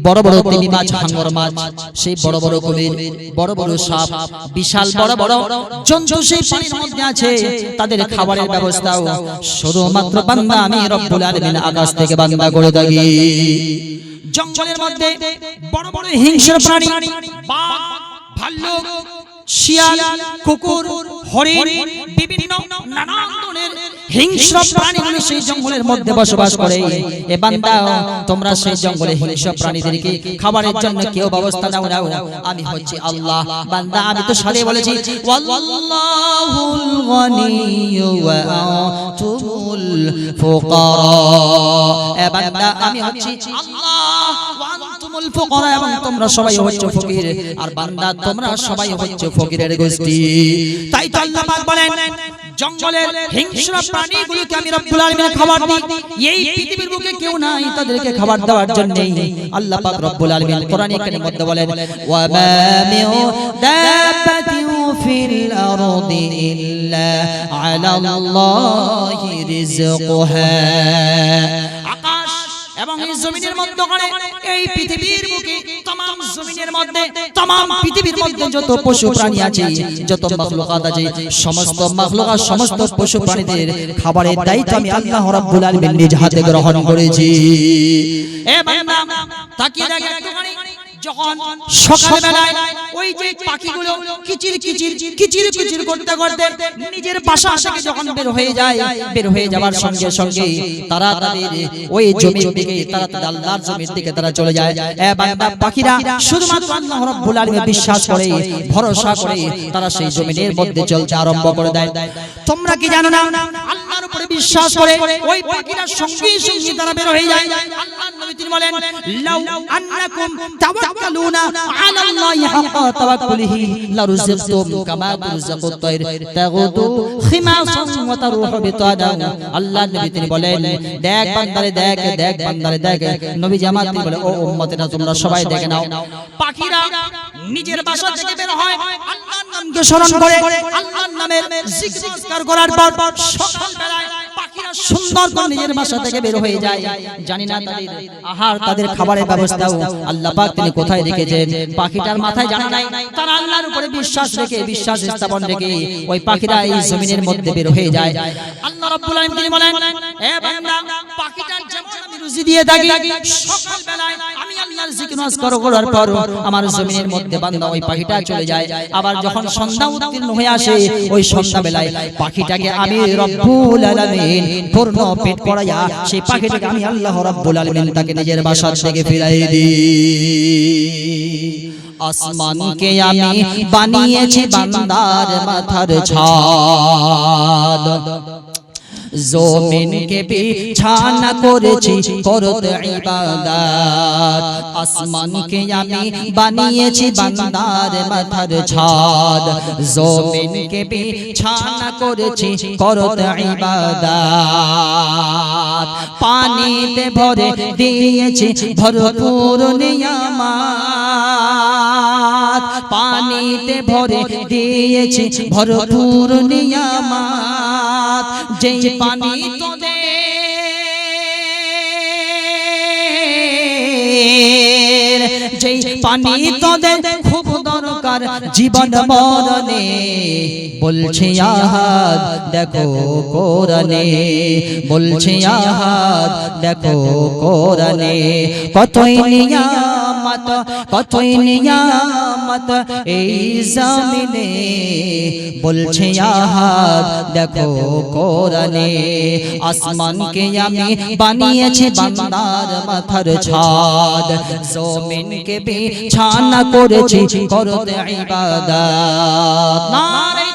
বড় বড় তিমি মাছ হাঙ্গর মাছ সেই বড় বড় কুমির বড় বড় সাপ বিশাল বড় বড় জন্তু সেই পানির মধ্যে আছে তাদের খাবারের ব্যবস্থাও শুধুমাত্র বান্দা আমি রব্বুল আলামিন আকাশ থেকে বান্দা করে থাকি জঙ্গলের মধ্যে বড় বড় হিংস্র প্রাণী বাঘ ভাল্লুক শিয়াল কুকুর হরিণ বিভিন্ন নানান ধরনের হিংস্র প্রাণীগুলো সেই জঙ্গলের মধ্যে বসবাস করে। এ বান্দা তোমরা সেই জঙ্গলে হিংস্র প্রাণীদেরকে খাবারের জন্য কেউ ব্যবস্থা নাও নাও আমি হচ্ছে আল্লাহ। বান্দা আমি তো সালে বলেছি ওয়াল্লাহুল গনিয়্যু ওয়া আনতুমুল ফুকারা। এ বান্দা আমি হচ্ছি আল্লাহ। ওয়া আনতুমুল ফুকারা এবং তোমরা সবাই হচ্ছে ফকির। আর বান্দা তোমরা সবাই হচ্ছে ফকিরের গোষ্ঠী। তাই তো আল্লাহ পাক বলেন জঙ্গলের হিংস্র প্রাণীগুলোকে আমি রব্বুল আলামিন খাবার দিই। এই পৃথিবীর বুকে কেউ নাই তাদেরকে খাবার দেওয়ার জন্য আল্লাহ পাক রব্বুল আলামিন কোরআনে কারিমের মধ্যে বলেন ওয়া মা মিন দাব্বাতিন ফিল আরদি ইল্লা আলাল্লাহি রিজকুহা আকাশ এবং এই জমিনের মধ্যখানে এই পৃথিবীর বুকে तमाम জমিনের মধ্যে तमाम পৃথিবীর মধ্যে যত পশু প্রাণী আছে যত মাখলুকাত আছে সমস্ত মাখলুকাত সমস্ত পশু প্রাণীদের খাবারের দায়িত্ব আমি আল্লাহ রাব্বুল আলামিন নিজ হাতে গ্রহণ করেছি এ বান্দা তাকিয়ে দেখ একটুখানি যখন সকালবেলায় ওই যে পাখিগুলো কিচির কিচির কিচির কিচির করতে করতে নিজের বাসা থেকে যখন বের হয়ে যায় বের হয়ে যাওয়ার সঙ্গে সঙ্গে তারা তাদের ওই জমির দিকে তারা তাদের আল্লাহর জমির দিকে তারা চলে যায়। এ বান্দা পাখিরা শুধুমাত্র আল্লাহ রাব্বুল আলামিন বিশ্বাস করে ভরসা করে তারা সেই জমিনের মধ্যে চলতে আরম্ভ করে দেয়। তোমরা কি জানো না? আল্লাহর উপরে বিশ্বাস করে ওই পাখিরা সঙ্গে সঙ্গে তারা বের হয়ে যায়। তিনি বলেন, লাউ আন্নাকুম তাওয়াক্কালুনা আলা আল্লাহি হাক্কা তাওয়াক্কুলিহি লারুযিকতুম কামা তুরযাকুত তায়র তাগুদু খিমাসান ওয়া তারুহু বিতাদা আল্লাহর নবী তিনি বলেন, দেখ বান্দারে, দেখ দেখ বান্দারে, দেখ। নবী জামাত তিনি বলে ও উম্মতেরা, তোমরা সবাই দেখে নাও। পাখিরা নিজের বাসা থেকে বের হয়, আল্লাহর নামকে স্মরণ করে, আল্লাহর নামের জিকির করার পর সকাল বেলায় পাখিরা সুন্দর করে নিজের বাসা থেকে বের হয়ে যায়। জানি না তাদের আহার তাদের খাবারের ব্যবস্থাও আল্লাহ পাক তিনি কোথায় রেখেছেন? পাখিটার মাথায় জানা নাই। তারা আল্লাহর উপরে বিশ্বাস রেখে বিশ্বাস স্থাপন রেখে ওই পাখিরা এই জমিনের মধ্যে বের হয়ে যায়। আল্লাহ রাব্বুল আলামিন তিনি বলেন এ বান্দা আমি রুজি দিয়ে থাকি। আবার যখন আসে, ওই আল্লাহ তাকে নিজের বাসার থেকে ফিরাই দিই। আসমানকে আমি বানিয়েছি বান্দার মাথার ছাদ। জমিনকে বিছানা করেছি করতে ইবাদত। আসমানকে আমি বানিয়েছি বান্দার মাথার ছাদ। জমিনকে বিছানা করেছি করতে ইবাদত। পানিতে ভরে দিয়েছি ভরপুর নিয়ামাত। পানিতে ভরে দিয়েছি ভরপুর নিয়ামাত। যেই পানি তোদের যেই পানি তোদের খুব দরকার জীবন মরণে। বলছে আহাদ দেখো কোরআনে। বলছে আহাদ দেখো কোরআনে। কতই নিয়ামত, কতই নিয়ামত এই জমিনে? বলছে, আহাদ, দেখো কোরআনে, আসমানকে আমি বানিয়েছি বান্দার মাথার ছাদ। জমিনকে বিছানা করেছি করতে ইবাদত। নারে